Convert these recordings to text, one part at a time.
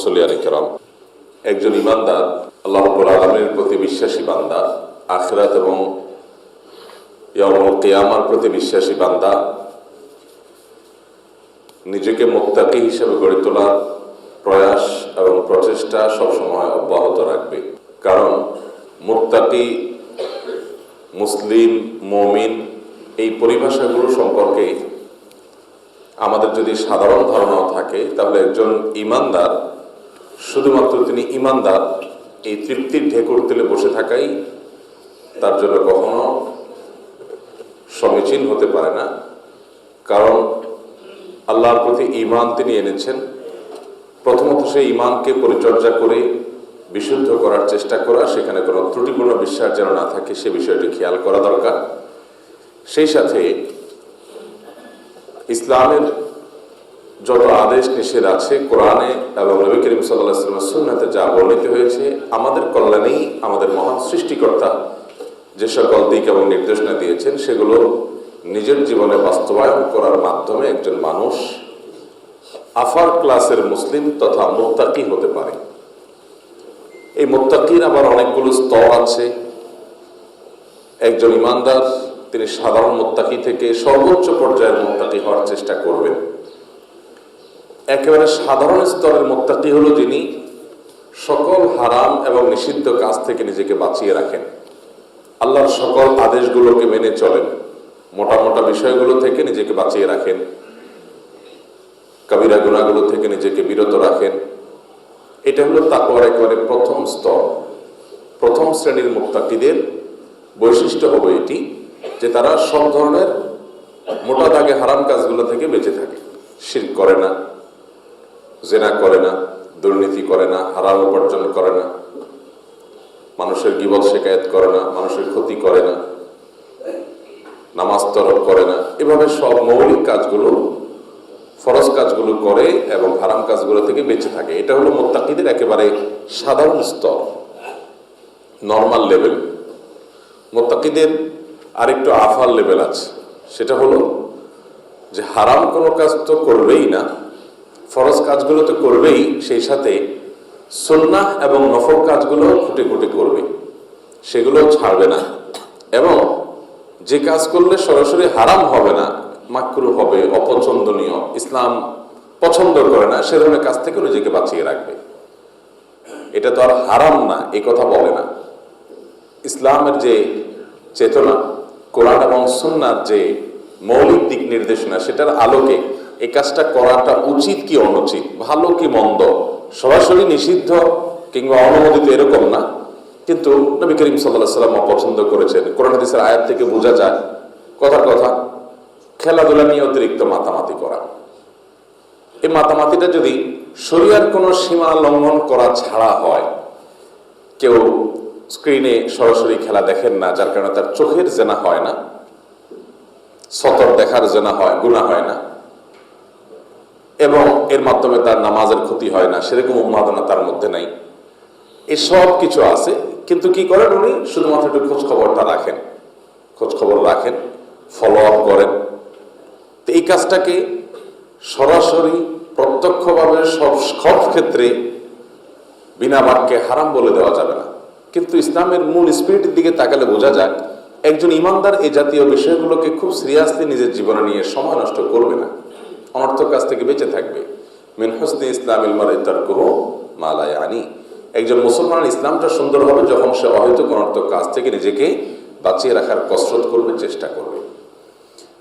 মুসলিয়ান একজন ইমানদার, আল্লাহ আলমের প্রতি বিশ্বাসী বান্দা, আখরাত এবং কিয়ামার প্রতি বিশ্বাসী বান্দা, নিজেকে মোত্তাকি হিসেবে গড়ে তোলার প্রয়াস এবং প্রচেষ্টা সবসময় অব্যাহত রাখবে। কারণ মোত্তাকি মুসলিম, মমিন এই পরিভাষাগুলো সম্পর্কে আমাদের যদি সাধারণ ধারণাও থাকে, তাহলে একজন ইমানদার শুধুমাত্র তিনি ইমানদার, এই তৃপ্তির ঢেকুর তেলে বসে থাকাই তার জন্য কখনো সমীচীন হতে পারে না। কারণ আল্লাহর প্রতি ইমান তিনি এনেছেন। প্রথমত সেই ইমানকে পরিচর্যা করে বিশুদ্ধ করার চেষ্টা করা, সেখানে কোনো ত্রুটিপূর্ণ বিশ্বাস যেন না থাকে, সে বিষয়টি খেয়াল করা দরকার। সেই সাথে ইসলামের যত আদেশ নিষেধ আছে কোরআনে এবং নবী করিম সাল্লাহামের সুন্নাতে যা বর্ণিত হয়েছে, আমাদের কল্যাণেই আমাদের মহান সৃষ্টিকর্তা যে সকল দিক এবং নির্দেশনা দিয়েছেন, সেগুলো নিজের জীবনে বাস্তবায়ন করার মাধ্যমে একজন মানুষ আফার ক্লাসের মুসলিম তথা মোত্তাকি হতে পারে। এই মোত্তাকির আবার অনেকগুলো স্তর আছে। একজন ইমানদার, তিনি সাধারণ মোত্তাকি থেকে সর্বোচ্চ পর্যায়ের মোত্তাকি হওয়ার চেষ্টা করবেন। একেবারে সাধারণ স্তরের মোত্তাকি হলো যিনি সকল হারাম এবং নিষিদ্ধ কাজ থেকে নিজেকে বাঁচিয়ে রাখেন। আল্লাহর সকল আদেশগুলোকে মেনে চলেন, মোটা মোটা বিষয়গুলো থেকে নিজেকে বাঁচিয়ে রাখেন, কবিরা গুণাগুলো থেকে নিজেকে বিরত রাখেন। এটা হলো তাকওয়ার একেবারে প্রথম স্তর। প্রথম শ্রেণির মুক্তাকিদের বৈশিষ্ট্য হবে এটি যে তারা সব ধরনের মোটা দাগে হারাম কাজগুলো থেকে বেঁচে থাকে। শির করে না। জেনা করে না, দুর্নীতি করে না, হারাম উপার্জন করে না, মানুষের গিবত শেখায়ত করে না, মানুষের ক্ষতি করে না, নামাজ তরফ করে না। এভাবে সব মৌলিক কাজগুলো, ফরজ কাজগুলো করে এবং হারাম কাজগুলো থেকে বেঁচে থাকে। এটা হলো মোত্তাকিদের একেবারে সাধারণ স্তর নর্মাল লেভেল মোত্তাকিদের আরেকটু আফার লেভেল আছে। সেটা হলো যে হারাম কোনো কাজ তো করবেই না ফরজ কাজগুলো তো করবেই, সেই সাথে সন্না এবং নফল কাজগুলো খুঁটে খুঁটে করবে। সেগুলো ছাড়বে না। এবং যে কাজ করলে সরাসরি হারাম হবে না, মাকরু হবে, অপছন্দনীয়, ইসলাম পছন্দ করে না, সে ধরনের কাজ থেকে নিজেকে বাঁচিয়ে রাখবে। এটা তো আর হারাম না এই কথা বলে না। ইসলামের যে চেতনা, কোরআন এবং সুন্নার যে মৌলিক দিক নির্দেশনা, সেটার আলোকে এই কাজটা করাটা উচিত কি অনুচিত? ভালো কি মন্দ? সরাসরি নিষিদ্ধ কিংবা অনুমোদিত এরকম না। কিন্তু নবী করিম সাল্লাহ সাল্লাম অপছন্দ করেছেন। কোরআন হাদিসের আয়াত থেকে বোঝা যায়। কথার কথা, খেলাধুলা নিয়ে অতিরিক্ত মাতামাতি করা। এই মাতামাতিটা যদি শরীয়র কোনো সীমা লঙ্ঘন করা ছাড়া হয়, কেউ স্ক্রিনে সরাসরি খেলা দেখেন না, যার কারণে তার চোখের জেনা হয় না, সতর দেখার জেনা হয় গুণা হয় না। এবং এর মাধ্যমে তার নামাজের ক্ষতি হয় না, সেরকম উন্মাদনা তার মধ্যে নাই। এসব কিছু আছে, কিন্তু কি করেন উনি? শুধুমাত্র একটু খোঁজ খবরটা রাখেন। খোঁজ খবর রাখেন ফলো আপ করেন। তো এই কাজটাকে সরাসরি প্রত্যক্ষভাবে সব সব ক্ষেত্রে বিনা বাক্যে হারাম বলে দেওয়া যাবে না। কিন্তু ইসলামের মূল স্পিরিটের দিকে তাকালে বোঝা যায়, একজন ইমানদার এই জাতীয় বিষয়গুলোকে খুব সিরিয়াসলি নিজের জীবনে নিয়ে সময় নষ্ট করবে না। অনর্থক কাছ থেকে বেঁচে থাকবে। মিন হোসনে ইসলাম ইলমার তর্কহ মালায় আনি একজন মুসলমান ইসলামটা সুন্দর হবে যখন সে অহৈতুক অনর্থক কাজ থেকে নিজেকে বাঁচিয়ে রাখার কসরত করবে, চেষ্টা করবে।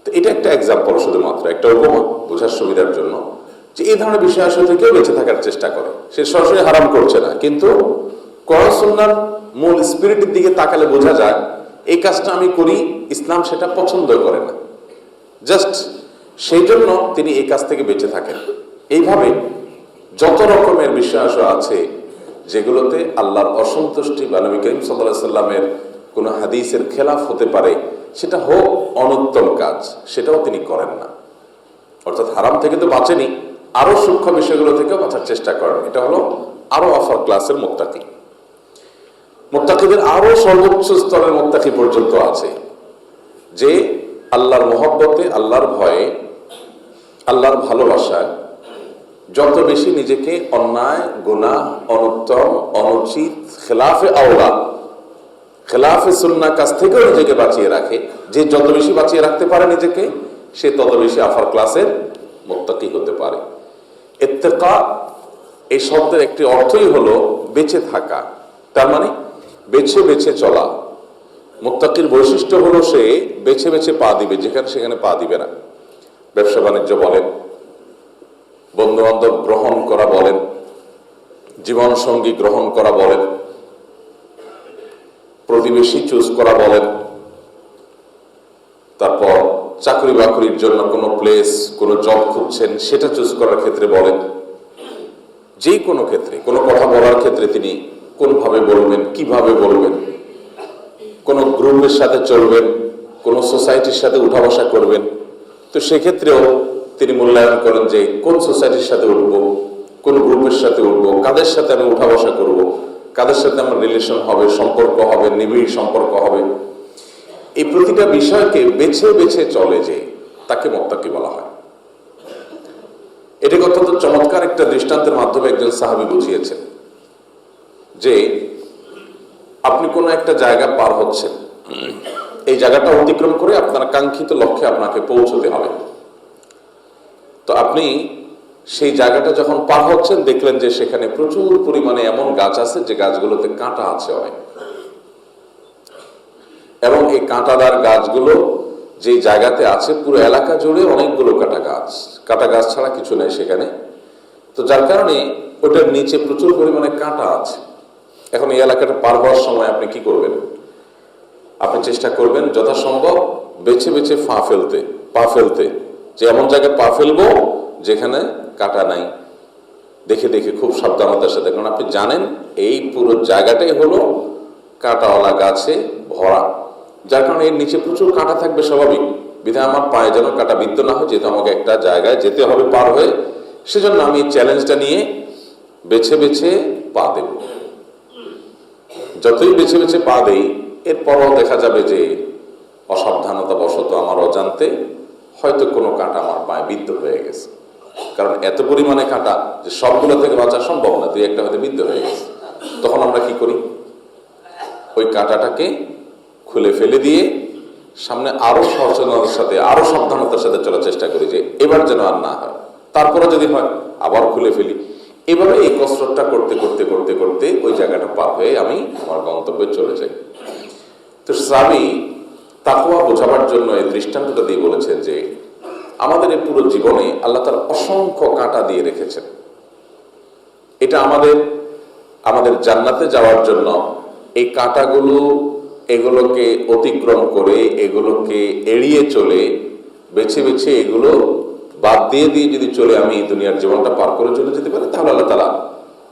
তো এটা একটা এক্সাম্পল শুধুমাত্র, একটা উপমা বোঝার সুবিধার জন্য যে এই ধরনের বিষয় আসলে থেকেও বেঁচে থাকার চেষ্টা করে। সে সরাসরি হারাম করছে না, কিন্তু কোরআন সুন্নার মূল স্পিরিটের দিকে তাকালে বোঝা যায়, এই কাজটা আমি করি, ইসলাম সেটা পছন্দ করে না। জাস্ট সেই জন্য তিনি এই কাজ থেকে বেঁচে থাকেন। এইভাবে যত রকমের বিশ্বাস আছে, যেগুলোতে আল্লাহর অসন্তুষ্টি বা নবী করিম সাল্লামের কোনো হাদিসের খেলাফ হতে পারে, সেটা হোক অনুত্তম কাজ, সেটাও তিনি করেন না। অর্থাৎ হারাম থেকে তো বাঁচেনি আরও সূক্ষ্ম বিষয়গুলো থেকেও বাঁচার চেষ্টা করেন। এটা হলো আরও অফার ক্লাসের মোত্তাকি। মোত্তাকিদের আরও সর্বোচ্চ স্তরের মোত্তাকি পর্যন্ত আছে, যে আল্লাহর মহব্বতে, আল্লাহর ভয়ে আল্লাহর ভালোবাসায় যত বেশি নিজেকে অন্যায়, গুনাহ, অনুত্তম, অনুচিত, খেলাফে আওলা, খেলাফে সুন্না কাছ থেকেও নিজেকে বাঁচিয়ে রাখে। যে যত বেশি বাঁচিয়ে রাখতে পারে নিজেকে, সে তত বেশি আফার ক্লাসের মোত্তাকি হতে পারে। ইত্তেকা এই শব্দের একটি অর্থই হলো বেঁচে থাকা। তার মানে বেছে বেছে চলা। মুত্তাকির বৈশিষ্ট্য হলো সে বেছে বেছে পা দিবে, যেখানে সেখানে পা দিবে না। ব্যবসা বাণিজ্য বলেন বন্ধু বান্ধব গ্রহণ করা বলেন জীবন সঙ্গী গ্রহণ করা বলেন, প্রতিবেশী চুজ করা বলেন, তারপর চাকরি বাকরির জন্য কোনো প্লেস কোনো জব খুঁজছেন, সেটা চুজ করার ক্ষেত্রে বলেন, যে কোনো ক্ষেত্রে, কোনো কথা বলার ক্ষেত্রে তিনি কোনভাবে বলবেন, কীভাবে বলবেন, কোন গ্রুপের সাথে চলবেন, কোন সোসাইটির সাথে উঠা বসা করবেন তো সেক্ষেত্রেও তিনি মূল্যায়ন করেন যে কোন সোসাইটির সাথে উঠব, কোন গ্রুপের সাথে উঠব, কাদের সাথে আমি উঠা বসা করব, কাদের সাথে আমার রিলেশন হবে, সম্পর্ক হবে, নিবিড় সম্পর্ক হবে। এই প্রতিটা বিষয়কে বেছে বেছে চলে যে তাকে মত্তাকি বলা হয়। এটাকে অত্যন্ত চমৎকার একটা দৃষ্টান্তের মাধ্যমে একজন সাহাবি বুঝিয়েছেন যে আপনি কোনো একটা জায়গা পার হচ্ছেন। এই জায়গাটা অতিক্রম করে আপনার কাঙ্ক্ষিত লক্ষ্যে আপনাকে পৌঁছতে হবে। তো আপনি সেই জায়গাটা যখন পার হচ্ছেন, দেখলেন যে সেখানে প্রচুর পরিমাণে এমন গাছ আছে যে গাছগুলোতে কাঁটা আছে অনেক। এবং এই কাঁটাদার গাছগুলো যে জায়গাতে আছে, পুরো এলাকা জুড়ে অনেকগুলো কাটা গাছ। কাটা গাছ ছাড়া কিছু নেই সেখানে। তো যার কারণে ওটার নিচে প্রচুর পরিমাণে কাঁটা আছে। এখন এই এলাকাটা পার হওয়ার সময় আপনি কি করবেন? আপনি চেষ্টা করবেন যথাসম্ভব বেছে বেছে ফা ফেলতে, পা ফেলতে। যে এমন জায়গায় পা ফেলব যেখানে কাটা নাই। দেখে দেখে খুব সাবধানতার সাথে। কারণ আপনি জানেন এই পুরো জায়গাটাই হলো কাঁটাওয়ালা গাছে ভরা। যার কারণে এর নিচে প্রচুর কাঁটা থাকবে স্বাভাবিক। বিধায় আমার পায়ে যেন কাঁটা বিদ্য না হয়, যেহেতু আমাকে একটা জায়গায় যেতে হবে পার হয়ে, সেজন্য আমি এই চ্যালেঞ্জটা নিয়ে বেছে বেছে পা দেব। যতই বেছে বেছে পা দেই এরপরও দেখা যাবে যে অসাবধানতা বশত আমার অজান্তে হয়তো কোনো কাঁটা আমার পায়ে বিদ্ধ হয়ে গেছে। কারণ এত পরিমাণে কাঁটা যে সবগুলো থেকে বাঁচা সম্ভব না, দুই একটা হয়তো বিদ্ধ হয়ে গেছে। তখন আমরা কি করি? ওই কাঁটাটাকে খুলে ফেলে দিয়ে সামনে আরও সচেতনতার সাথে, আরও সাবধানতার সাথে চলার চেষ্টা করি যে এবার যেন আর না হয়। তারপরে যদি হয়, আবার খুলে ফেলি। এভাবে এই কসরতটা করতে করতে করতে করতে ওই জায়গাটা পার হয়ে আমি আমার গন্তব্যে চলে যাই। তো স্বামী তাকুয়া বোঝাবার জন্য এই দৃষ্টান্তটা দিয়ে বলেছেন যে আমাদের এই পুরো জীবনে আল্লাহ তার অসংখ্য কাঁটা দিয়ে রেখেছেন। এটা আমাদের আমাদের জান্নাতে যাওয়ার জন্য এই কাঁটাগুলো এগুলোকে অতিক্রম করে, এগুলোকে এড়িয়ে চলে, বেছে বেছে এগুলো বাদ দিয়ে দিয়ে যদি চলে আমি দুনিয়ার জীবনটা পার করে চলে যেতে পারি, তাহলে আল্লাহ তারা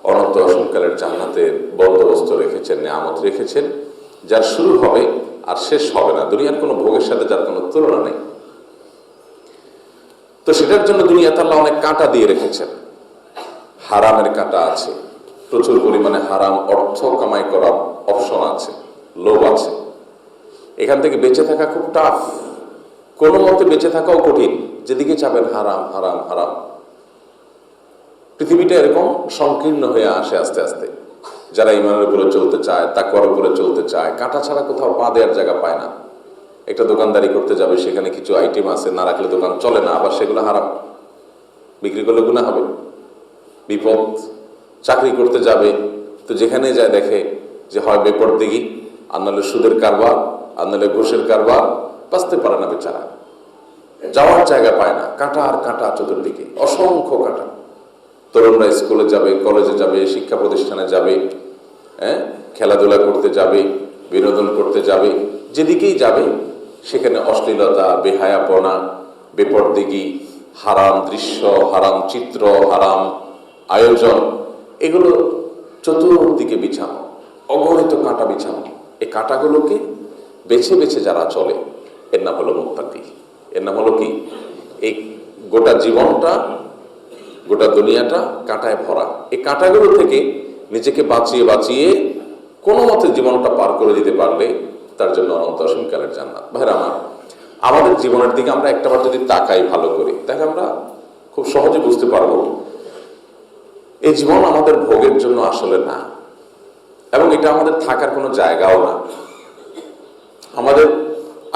অনন্ত অসংকালের জান্নাতের বন্দোবস্ত রেখেছেন, নেয়ামত রেখেছেন। যার শুরু হবে আর শেষ হবে না। দুনিয়ার কোনো ভোগের সাথে যার কোনো তুলনা নেই। তো সেটার জন্য দুনিয়াতে আল্লাহ অনেক কাঁটা দিয়ে রেখেছেন। হারামের কাঁটা আছে। প্রচুর পরিমাণে হারাম অর্থ কামাই করার অপশন আছে। লোভ আছে। এখান থেকে বেঁচে থাকা খুব টাফ কোনো মতে বেঁচে থাকাও কঠিন। যেদিকে যাবেন হারাম হারাম হারাম। পৃথিবীটা এরকম সংকীর্ণ হয়ে আসে আস্তে আস্তে। যারা ইমানের উপরে চলতে চায়, তাকওয়ার উপরে চলতে চায়, কাঁটা ছাড়া কোথাও পা দেওয়ার জায়গা পায় না। একটা দোকানদারি করতে যাবে, সেখানে কিছু আইটেম আছে, না রাখলে দোকান চলে না, আবার সেগুলো হারাম। বিক্রি করলে গুণা হবে। বিপদ, চাকরি করতে যাবে, তো যেখানে যায় দেখে যে হয় বেপর দিঘি আর নাহলে সুদের কারবার, আর নাহলে ঘুষের কারবার, বাঁচতে পারে না বেচারা। যাওয়ার জায়গা পায় না, কাঁটা আর কাঁটা চতুর্দিকে, অসংখ্য কাঁটা। তরুণরা স্কুলে যাবে, কলেজে যাবে, শিক্ষা প্রতিষ্ঠানে যাবে হ্যাঁ? খেলাধুলা করতে যাবে, বিনোদন করতে যাবে, যেদিকেই যাবে, সেখানে অশ্লীলতা, বেহায়াপনা, বেপরদিগি, হারাম দৃশ্য, হারাম চিত্র, হারাম আয়োজন, এগুলো চতুর্দিকে বিছানো, অগণিত কাঁটা বিছানো। এই কাঁটাগুলোকে বেছে বেছে যারা চলে, এর নাম হলো মুক্তাকি এর নাম হলো কি? এই গোটা জীবনটা গোটা দুনিয়াটা কাঁটায় ভরা। এই কাঁটাগুলো থেকে নিজেকে বাঁচিয়ে বাঁচিয়ে কোনো মতে জীবনটা পার করে দিতে পারলে তার জন্য অনন্ত অসীমকালের জান্নাত। ভাইরা আমার, আমাদের জীবনের দিকে আমরা একটাবার যদি তাকাই ভালো করে, তাহলে আমরা খুব সহজে বুঝতে পারব, এই জীবন আমাদের ভোগের জন্য আসলে না। এবং এটা আমাদের থাকার কোনো জায়গাও না। আমাদের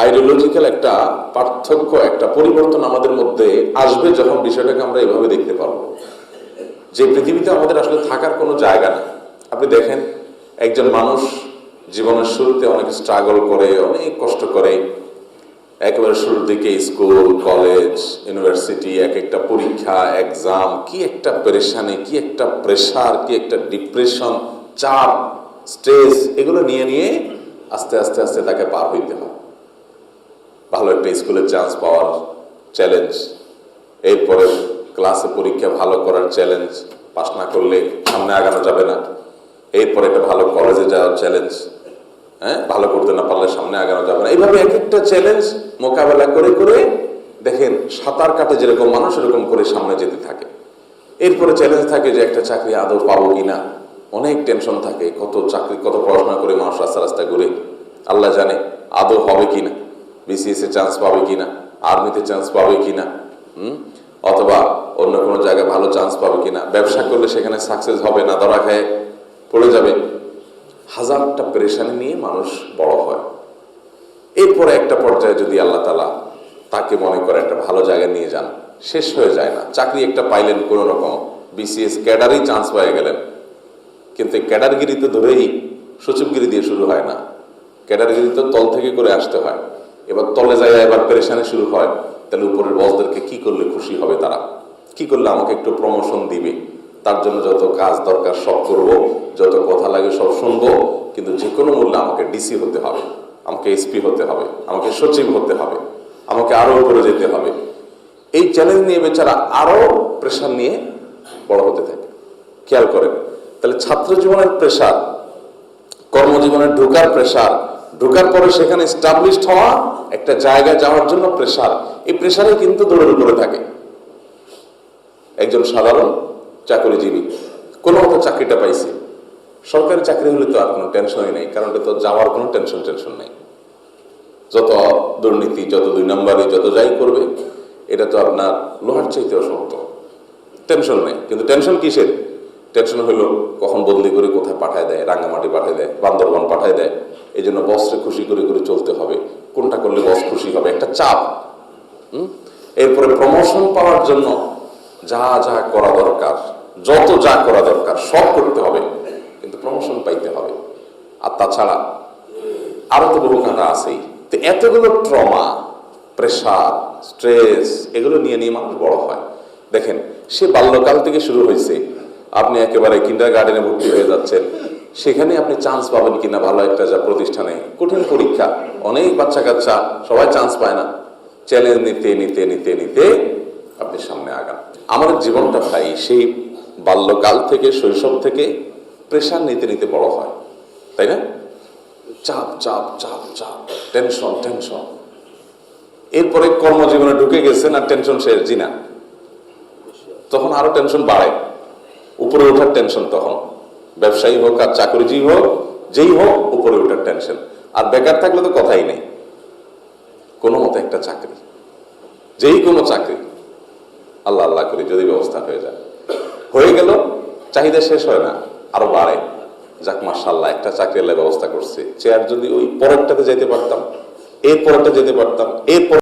আইডিওলজিক্যাল একটা পার্থক্য, একটা পরিবর্তন আমাদের মধ্যে আসবে যখন বিষয়টাকে আমরা এভাবে দেখতে পারব যে পৃথিবীতে আমাদের আসলে থাকার কোনো জায়গা না আপনি দেখেন, একজন মানুষ জীবনের শুরুতে অনেক স্ট্রাগল করে, অনেক কষ্ট করে। একেবারে শুরুর দিকে স্কুল, কলেজ, ইউনিভার্সিটি, এক একটা পরীক্ষা এক্সাম কি একটা পেরেশানি, কি একটা প্রেশার কি একটা ডিপ্রেশন চাপ স্ট্রেস এগুলো নিয়ে নিয়ে আস্তে আস্তে আস্তে তাকে পার হইতে ভালো একটা স্কুলের চান্স পাওয়ার চ্যালেঞ্জ এরপরে ক্লাসে পরীক্ষা ভালো করার চ্যালেঞ্জ পাস না করলে সামনে আগানো যাবে না। এরপরে একটা ভালো কলেজে যাওয়ার চ্যালেঞ্জ হ্যাঁ? ভালো করতে না পারলে সামনে আগানো যাবে না। এইভাবে এক একটা চ্যালেঞ্জ মোকাবেলা করে করে দেখেন, সাঁতার কাটে যেরকম মানুষ, এরকম করে সামনে যেতে থাকে। এরপরে চ্যালেঞ্জ থাকে যে একটা চাকরি আদৌ পাবো কিনা। অনেক টেনশন থাকে, কত চাকরি, কত পড়াশোনা করে মানুষ রাস্তা রাস্তা ঘুরে। আল্লাহ জানে আদৌ হবে কিনা। বিসিএস চান্স পাবে কিনা? আর্মিতে চান্স পাবে কিনা? হুম? অথবা অন্য কোনো জায়গায় ভালো চান্স পাবে কিনা? ব্যবসা করলে সেখানে সাকসেস হবে না, ধরা খায়, পড়ে যাবে। হাজারটা পেরেশানি নিয়ে মানুষ বড় হয়। এরপরে একটা পর্যায়ে যদি আল্লাহ তালা তাকে মনে করে একটা ভালো জায়গায় নিয়ে যান, শেষ হয়ে যায় না। চাকরি একটা পাইলেন কোনো রকম বিসিএস ক্যাডারই চান্স পেয়ে গেলেন। কিন্তু এই ক্যাডারগিরিতে ধরেই সচিবগিরি দিয়ে শুরু হয় না। ক্যাডারগিরি তো তল থেকে করে আসতে হয়। এবার তলে যায়, এবার পেরেশানি শুরু হয়। তাহলে উপরের বসদেরকে কি করলে খুশি হবে তারা? কি করলে আমাকে একটু প্রমোশন দিবে? তার জন্য যত কাজ দরকার সব করব, যত কথা লাগে সব শুনব, কিন্তু যে কোনো মূল্যে আমাকে ডিসি হতে হবে, আমাকে এসপি হতে হবে, আমাকে সচিব হতে হবে, আমাকে আরও উপরে যেতে হবে। এই চ্যালেঞ্জ নিয়ে বেচারা আরও প্রেশার নিয়ে বড় হতে থাকে। খেয়াল করেন, তাহলে ছাত্র জীবনের প্রেশার কর্মজীবনে ঢোকার প্রেশার ঢোকার পরে সেখানে স্টাবলিশড হওয়া একটা জায়গায় যাওয়ার জন্য প্রেশার এই প্রেশারে কিন্তু দৌড়ের উপরে থাকে। একজন সাধারণ চাকরিজীবী, কোনো মতো চাকরিটা পাইছে। সরকারি চাকরি হলে তো আর কোনো টেনশনই নেই, কারণ এটা তো যাওয়ার কোনো টেনশন টেনশন নেই। যত দুর্নীতি, যত দুই নম্বরে যত যাই করবে, এটা তো আপনার লোহার চাইতেও শক্ত। টেনশন নেই, কিন্তু টেনশন কিসের? টেনশন হলো কখন বদলি করে কোথায় পাঠায় দেয়, রাঙ্গামাটি পাঠায় দেয়, বান্দরবান পাঠায় দেয় এই জন্য বসকে খুশি করে করে চলতে হবে। কোনটা করলে বস খুশি হবে? একটা চাপ? এরপরে প্রমোশন পাওয়ার জন্য যা যা করা দরকার, যত যা করা দরকার, সব করতে হবে, কিন্তু প্রমোশন পাইতে হবে। আর তাছাড়া আরও তো বহু কাটা আছেই। তো এতগুলো ট্রমা প্রেশার স্ট্রেস এগুলো নিয়ে নিয়ে মানুষ বড় হয়। দেখেন, সে বাল্যকাল থেকে শুরু হয়েছে। আপনি একেবারে কিন্ডার গার্ডেনে ভর্তি হয়ে যাচ্ছেন। সেখানে আপনি চান্স পাবেন কিনা ভালো একটা যা প্রতিষ্ঠানে কঠিন পরীক্ষা। অনেক বাচ্চা কাচ্চা সবাই চান্স পায় না। চ্যালেঞ্জ নিতে নিতে নিতে নিতে আপনি সামনে আগান। আমাদের জীবনটা ভাই সেই বাল্যকাল থেকে, শৈশব থেকে প্রেশার নিতে নিতে বড় হয়। তাই না? চাপ চাপ চাপ চাপ টেনশন টেনশন এরপরে কর্মজীবনে ঢুকে গেছেন আর টেনশন শেষ, জি না? তখন আরও টেনশন বাড়ে। উপরে ওঠার টেনশন তখন। ব্যবসায়ী হোক আর চাকরিজীবী হোক, যেই হোক, উপরে ওঠার টেনশন আর বেকার থাকলে তো কথাই নেই। কোনো মতো একটা চাকরি। যেই কোনো চাকরি। আল্লাহ আল্লাহ করে, যদি ব্যবস্থা হয়ে যায়। হয়ে গেল, চাহিদা শেষ হয় না। আরও বাড়ে। যাক মার্শাল্লাহ একটা চাকরির ব্যবস্থা করছে। চেয়ার যদি ওই পরেরটাতে যেতে পারতাম এর পরেরটা যেতে পারতাম এর